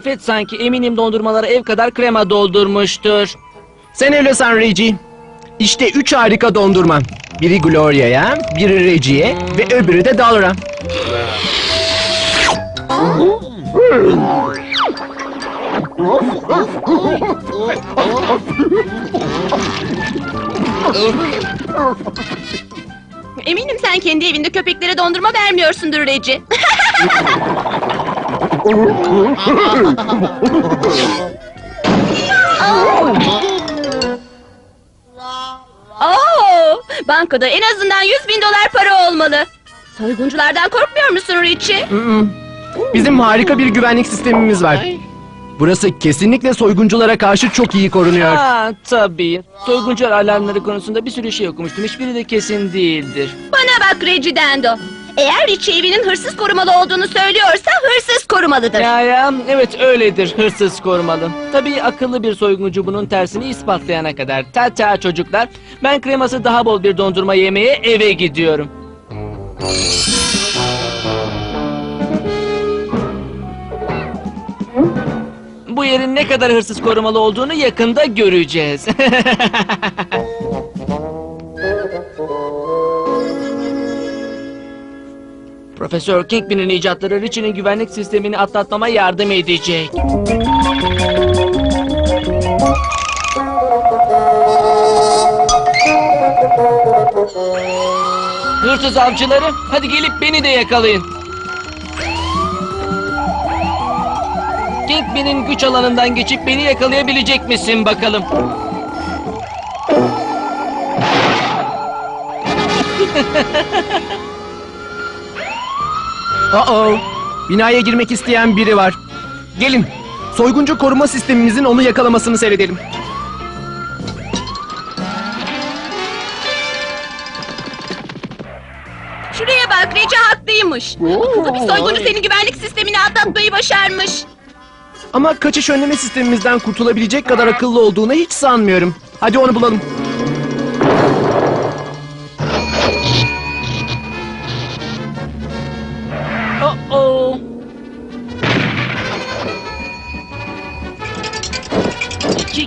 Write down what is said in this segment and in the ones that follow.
Marifet sanki eminim dondurmaları ev kadar krema doldurmuştur. Sen öyle san Reggie. İşte üç harika dondurma. Biri Gloria'ya, biri Reggie'ye ve öbürü de Dalra. Eminim sen kendi evinde köpeklere dondurma vermiyorsundur Richie. Oo, bankada en azından 100 bin dolar para olmalı. Soygunculardan korkmuyor musun Richie? Bizim harika bir güvenlik sistemimiz var. Burası kesinlikle soygunculara karşı çok iyi korunuyor. Ha tabii. Soyguncular alarmları konusunda bir sürü şey okumuştum. Hiçbiri de kesin değildir. Bana bak Reggie Dando. Eğer Richie evinin hırsız korumalı olduğunu söylüyorsa hırsız korumalıdır. Ya ya evet öyledir hırsız korumalı. Tabii akıllı bir soyguncu bunun tersini ispatlayana kadar. Ta ta çocuklar ben kreması daha bol bir dondurma yemeye eve gidiyorum. Bu yerin ne kadar hırsız korumalı olduğunu yakında göreceğiz. Profesör Kingpin'in icatları Richie'nin güvenlik sistemini atlatmama yardım edecek. Hırsız avcıları, hadi gelip beni de yakalayın. Kingpin'in güç alanından geçip beni yakalayabilecek misin bakalım? Uh-oh. Binaya girmek isteyen biri var. Gelin. Soyguncu koruma sistemimizin onu yakalamasını seyredelim. Şuraya bak Reggie haklıymış. Akıllı bir soyguncu senin güvenlik sistemini atlatmayı başarmış. Ama kaçış önleme sistemimizden kurtulabilecek kadar akıllı olduğunu hiç sanmıyorum. Hadi onu bulalım.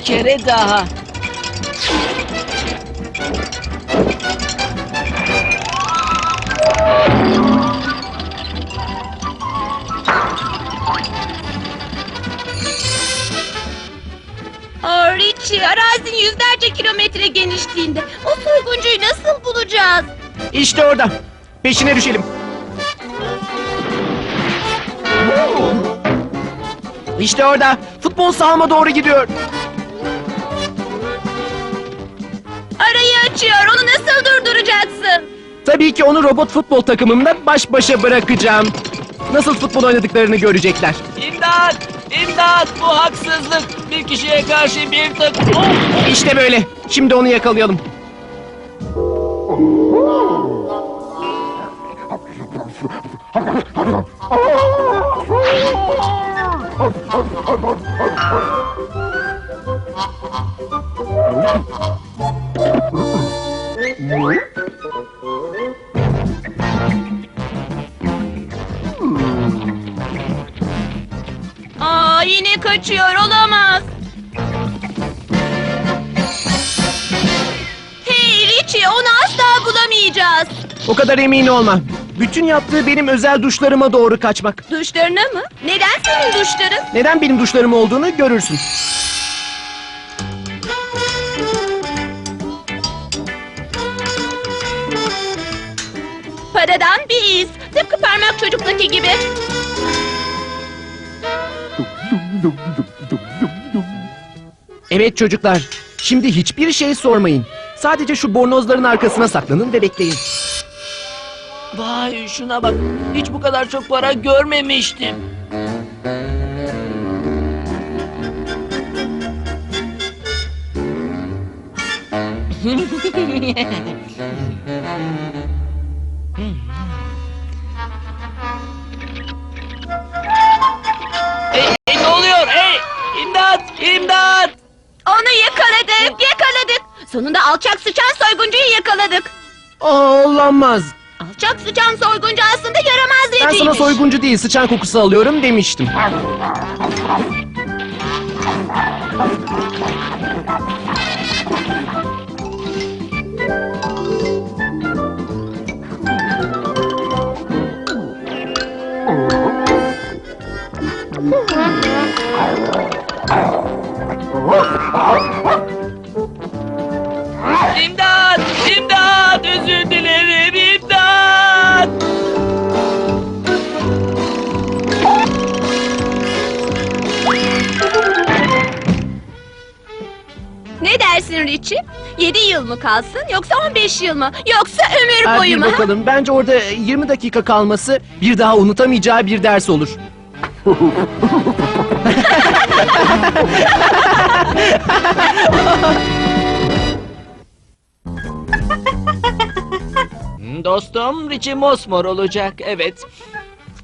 İki kere daha. Richie arazinin yüzlerce kilometre genişliğinde. O soyguncuyu nasıl bulacağız? İşte orada. Peşine düşelim. İşte orada. Futbol sahama doğru gidiyor. Açıyor onu nasıl durduracaksın? Tabii ki onu robot futbol takımımla baş başa bırakacağım. Nasıl futbol oynadıklarını görecekler. İmdat! İmdat! Bu haksızlık. Bir kişiye karşı bir takım. Oh! İşte böyle. Şimdi onu yakalayalım. Aa yine kaçıyor olamaz. Hey Richie onu asla bulamayacağız. O kadar emin olma. Bütün yaptığı benim özel duşlarıma doğru kaçmak. Duşlarına mı? Neden senin duşların? Neden benim duşlarım olduğunu görürsün. Paradan bir iz. Tıpkı parmak çocuktaki gibi. Evet çocuklar. Şimdi hiçbir şey sormayın. Sadece şu bornozların arkasına saklanın ve bekleyin. Vay şuna bak. Hiç bu kadar çok para görmemiştim. İmdat! İmdat! Onu yakaladık, yakaladık. Sonunda alçak sıçan soyguncuyu yakaladık. Aa, olamaz. Alçak sıçan soyguncu aslında yaramaz Ben sana soyguncu değil sıçan kokusu alıyorum demiştim. İmdat! İmdat! Özür dilerim imdat! Ne dersin Richie? 7 yıl mı kalsın yoksa 15 yıl mı? Yoksa ömür Hadi boyu mu? bakalım. Bence orada 20 dakika kalması bir daha unutamayacağı bir ders olur. Hmm, Dostum Richie Mosmor olacak evet.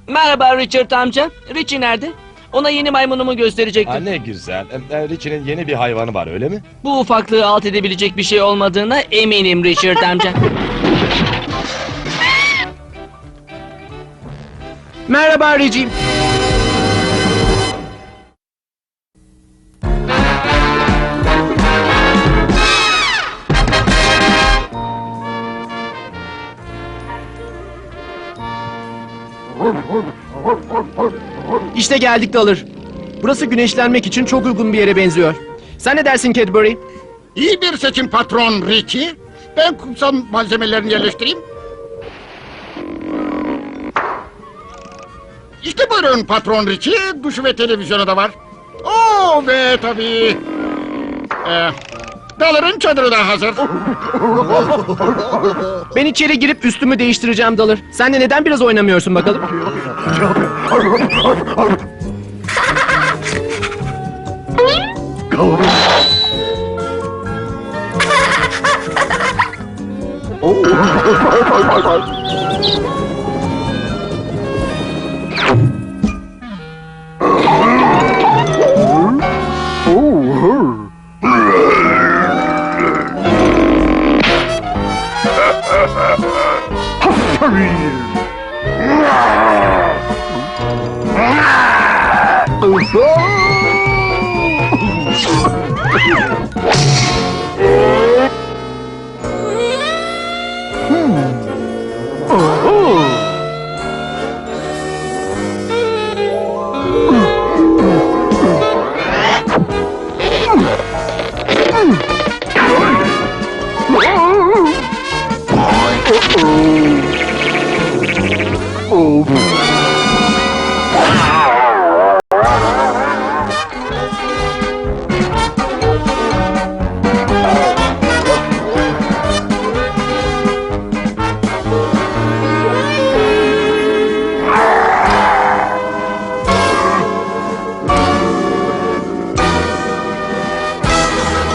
Merhaba Richard amca. Richie nerede? Ona yeni maymunumu gösterecektim. ne güzel. E, Richie'nin yeni bir hayvanı var öyle mi? Bu ufaklığı alt edebilecek bir şey olmadığına eminim Richard amca. Merhaba Reggie. İşte geldik Dalır. Burası güneşlenmek için çok uygun bir yere benziyor. Sen ne dersin Cadbury? İyi bir seçim patron Richie. Ben kumsal malzemelerini yerleştireyim. İşte buyurun patron Richie. Duşu ve televizyonu da var. Oo ve tabii... Ee, Dalır'ın çadırı da hazır. Ben içeri girip üstümü değiştireceğim Dalır. Sen de neden biraz oynamıyorsun bakalım? career.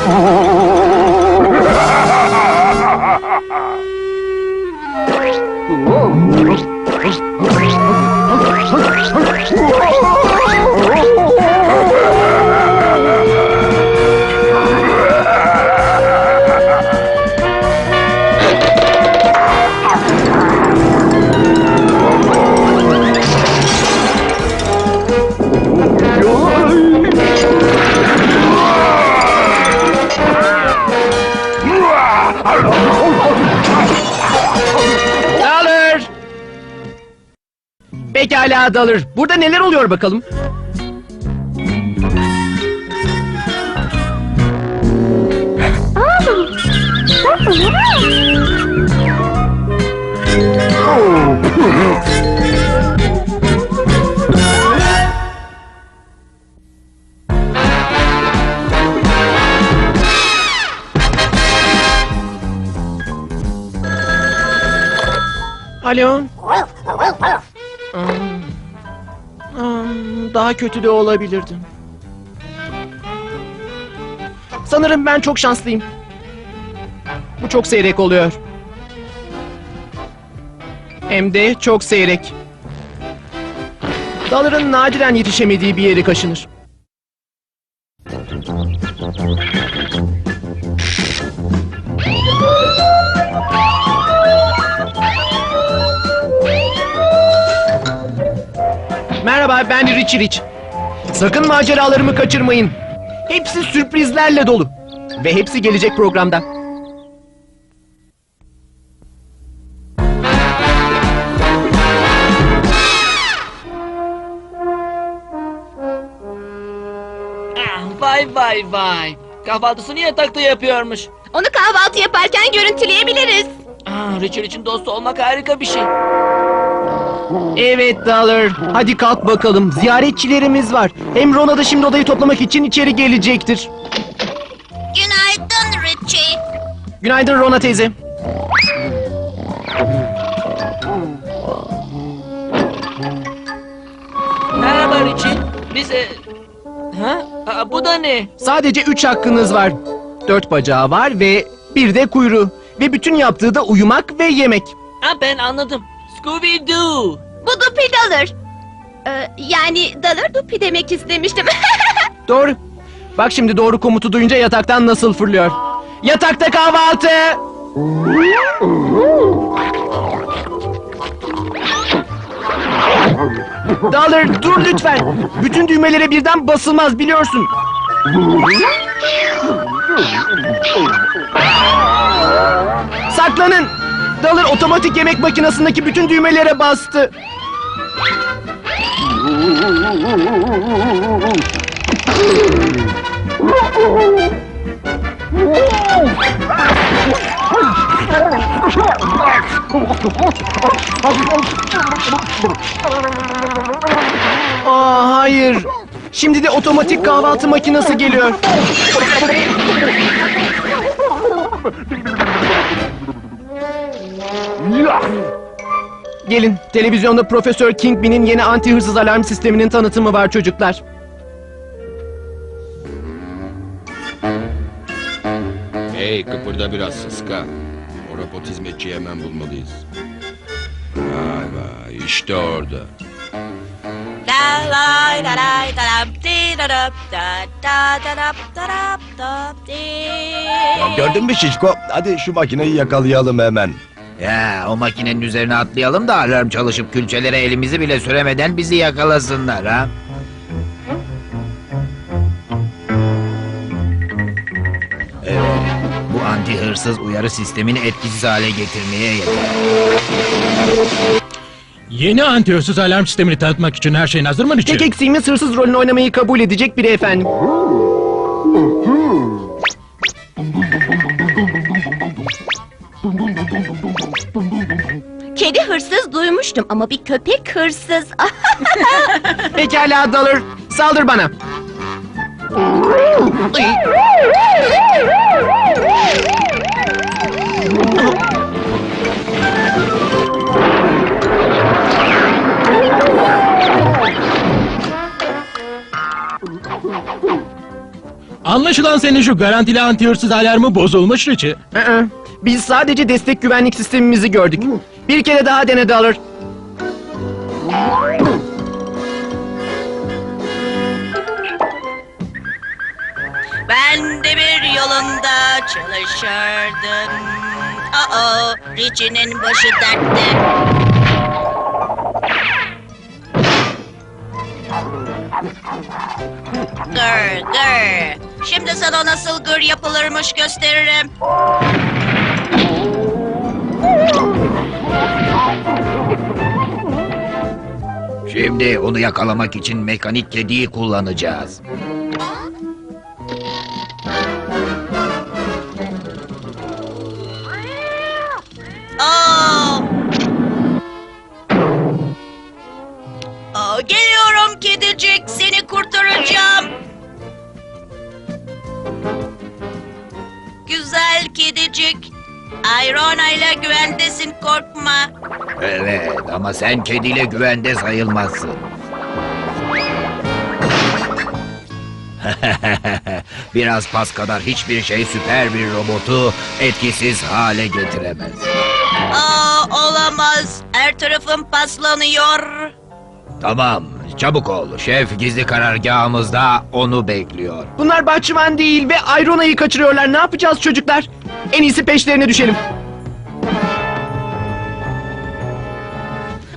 Dalır! Pekala Dalır. Burada neler oluyor bakalım? Alo? Daha kötü de olabilirdim. Sanırım ben çok şanslıyım. Bu çok seyrek oluyor. Hem de çok seyrek. Dalırın nadiren yetişemediği bir yeri kaşınır. Merhaba ben Richie Rich. Sakın maceralarımı kaçırmayın. Hepsi sürprizlerle dolu. Ve hepsi gelecek programda. Ah, vay vay vay. Kahvaltısını yatakta yapıyormuş. Onu kahvaltı yaparken görüntüleyebiliriz. Ah, Richard için dost olmak harika bir şey. Evet Dollar. Hadi kalk bakalım. Ziyaretçilerimiz var. Hem Rona da şimdi odayı toplamak için içeri gelecektir. Günaydın Richie. Günaydın Rona teyze. Merhaba Richie. Biz... e, Ha? Aa, bu da ne? Sadece üç hakkınız var. Dört bacağı var ve bir de kuyruğu. Ve bütün yaptığı da uyumak ve yemek. Ha, ben anladım. Scooby-Doo. Bu Dupi Dalır. Ee, yani Dalır Dupi demek istemiştim. Doğru. Bak şimdi doğru komutu duyunca yataktan nasıl fırlıyor. Yatakta kahvaltı. Dollar dur lütfen. Bütün düğmelere birden basılmaz biliyorsun. Saklanın. Dollar otomatik yemek makinesindeki bütün düğmelere bastı. Aa hayır. Şimdi de otomatik kahvaltı makinesi geliyor. Gelin, televizyonda Profesör Kingpin'in yeni anti hırsız alarm sisteminin tanıtımı var çocuklar. Hey kıpırda biraz sıska. O robot hizmetçiyi hemen bulmalıyız. Vay vay işte orada. Gördün mü Şişko? Hadi şu makineyi yakalayalım hemen. Ya o makinenin üzerine atlayalım da alarm çalışıp külçelere elimizi bile süremeden bizi yakalasınlar ha. Evet, bu anti hırsız uyarı sistemini etkisiz hale getirmeye yeter. Yeni anti-hırsız alarm sistemini tanıtmak için her şeyin hazır mı Richie? Tek eksiğimiz hırsız rolünü oynamayı kabul edecek biri efendim. Kedi hırsız duymuştum ama bir köpek hırsız. Pekala Dollar, saldır bana. Anlaşılan senin şu garantili anti-hırsız alarmı bozulmuş Richie. Biz sadece destek güvenlik sistemimizi gördük. Bir kere daha dene Dollar. Ben de bir yolunda çalışırdım. Aa, Richie'nin başı dertte. Gır gır. Şimdi sana nasıl gır yapılırmış gösteririm. Şimdi onu yakalamak için mekanik kediyi kullanacağız. Aa! Aa, geliyorum kedicik, seni kurtaracağım. Güzel kedicik. Ayrona ile güvendesin korkma. Evet ama sen kediyle güvende sayılmazsın. Biraz pas kadar hiçbir şey süper bir robotu etkisiz hale getiremez. Aa, olamaz. Her tarafım paslanıyor. Tamam, çabuk ol. Şef gizli karargahımızda onu bekliyor. Bunlar bahçıvan değil ve Ayrona'yı kaçırıyorlar. Ne yapacağız çocuklar? En iyisi peşlerine düşelim.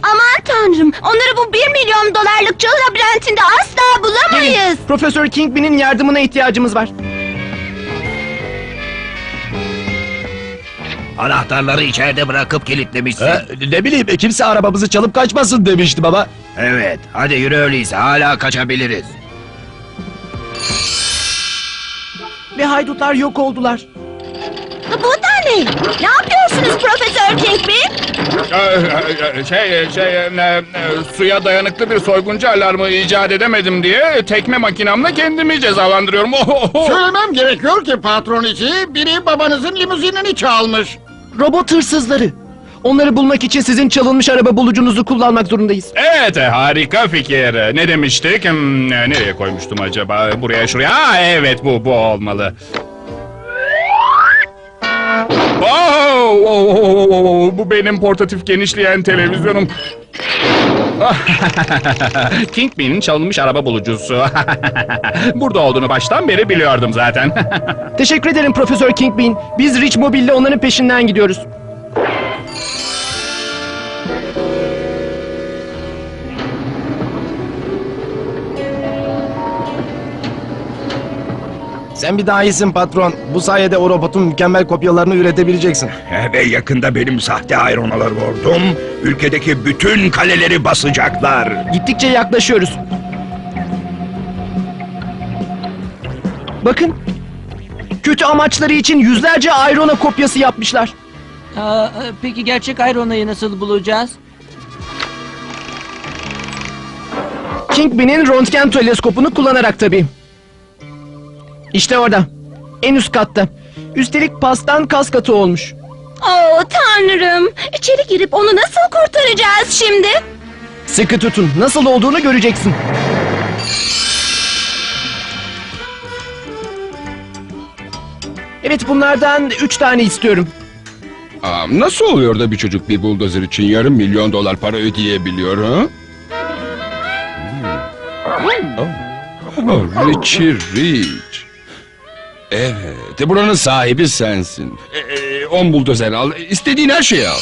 Aman tanrım. Onları bu bir milyon dolarlık çöl labirentinde asla bulamayız. Gelin, Profesör Kingpin'in yardımına ihtiyacımız var. Anahtarları içeride bırakıp kilitlemişsin. Ha, ne bileyim kimse arabamızı çalıp kaçmasın demişti baba. Evet, hadi yürü öyleyse hala kaçabiliriz. Ve haydutlar yok oldular. Da ne? Yapıyorsunuz Profesör Kingpin? Şey, şey, e, e, suya dayanıklı bir soyguncu alarmı icat edemedim diye tekme makinamla kendimi cezalandırıyorum. Söylemem gerekiyor ki patron içi biri babanızın limuzinini çalmış. Robot hırsızları. Onları bulmak için sizin çalınmış araba bulucunuzu kullanmak zorundayız. Evet, e, harika fikir. Ne demiştik? Hmm, e, Nereye koymuştum acaba? Buraya, şuraya. Aa, evet, bu, bu olmalı. Oh, oh, oh, oh, oh, bu benim portatif genişleyen televizyonum. Kingpin'in çalınmış araba bulucusu. Burada olduğunu baştan beri biliyordum zaten. Teşekkür ederim Profesör Kingpin. Biz Rich Mobile'le onların peşinden gidiyoruz. Sen bir daha iyisin patron. Bu sayede o robotun mükemmel kopyalarını üretebileceksin. Ve yakında benim sahte ayronalar ordum, ülkedeki bütün kaleleri basacaklar. Gittikçe yaklaşıyoruz. Bakın. Kötü amaçları için yüzlerce Ayrona kopyası yapmışlar. Aa, e, peki gerçek Irona'yı nasıl bulacağız? Kingpin'in röntgen teleskopunu kullanarak tabii. İşte orada. En üst katta. Üstelik pastan kas katı olmuş. Oo tanrım. İçeri girip onu nasıl kurtaracağız şimdi? Sıkı tutun. Nasıl olduğunu göreceksin. Evet bunlardan üç tane istiyorum. Aa, nasıl oluyor da bir çocuk bir buldozer için yarım milyon dolar para ödeyebiliyor ha? Hmm. Oh. Oh, Richie Rich. Evet, buranın sahibi sensin. Ee, on buldozer al, istediğin her şeyi al.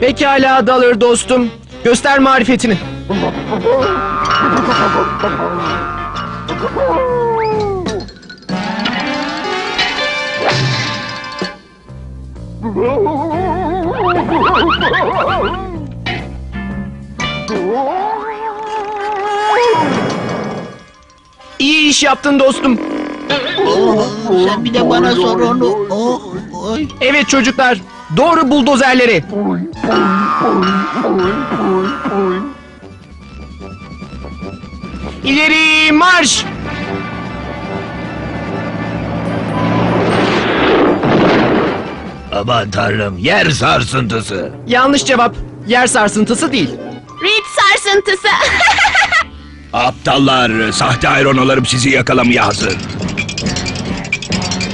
Pekala Dalır dostum. Göster marifetini. İyi iş yaptın dostum. Sen bir de bana sor onu. Oh, oy. Evet çocuklar, doğru buldozerleri. İleri marş! Aman tanrım, yer sarsıntısı. Yanlış cevap. Yer sarsıntısı değil. Reed sarsıntısı. Aptallar, sahte ayronalarım sizi yakalamaya hazır.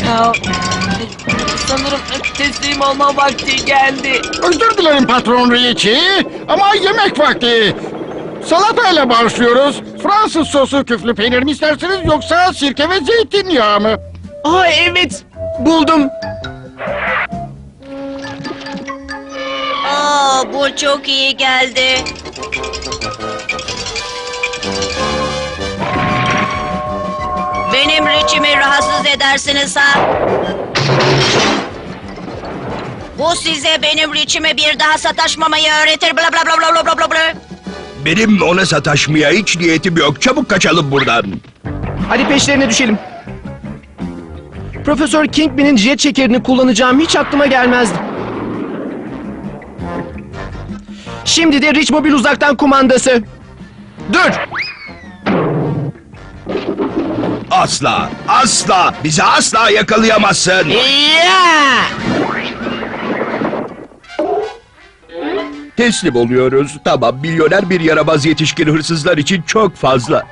Ya, sanırım teslim olma vakti geldi. Özür dilerim patron Richie ama yemek vakti. Salatayla başlıyoruz. Fransız sosu küflü peynir mi istersiniz yoksa sirke ve zeytinyağı mı? Aa evet, buldum. Aa, bu çok iyi geldi. Benim Richie'mi rahatsız edersiniz ha. Bu size benim Richie'me bir daha sataşmamayı öğretir bla bla bla bla bla bla bla. Benim ona sataşmaya hiç niyetim yok. Çabuk kaçalım buradan. Hadi peşlerine düşelim. Profesör Kingpin'in jet çekerini kullanacağım hiç aklıma gelmezdi. Şimdi de Rich Mobil uzaktan kumandası. Dur! Asla, asla, bizi asla yakalayamazsın. Teslim oluyoruz. Tamam, milyoner bir yaramaz yetişkin hırsızlar için çok fazla.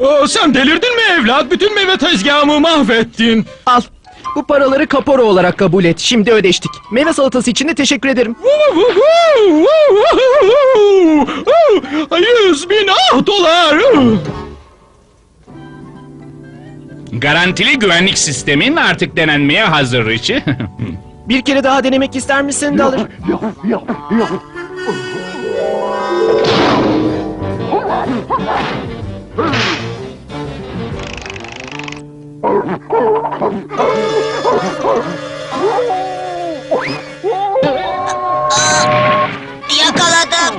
Aa, sen delirdin mi evlat? Bütün meyve tezgahımı mahvettin. Al. Bu paraları kapora olarak kabul et. Şimdi ödeştik. Meyve salatası için de teşekkür ederim. Yüz bin ah dolar. Garantili güvenlik sistemin artık denenmeye hazır Richie. Bir kere daha denemek ister misin Dalır? Yakaladım.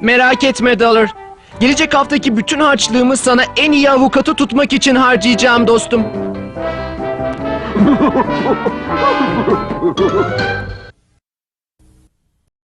Merak etme Dalır. Gelecek haftaki bütün harçlığımı sana en iyi avukatı tutmak için harcayacağım dostum.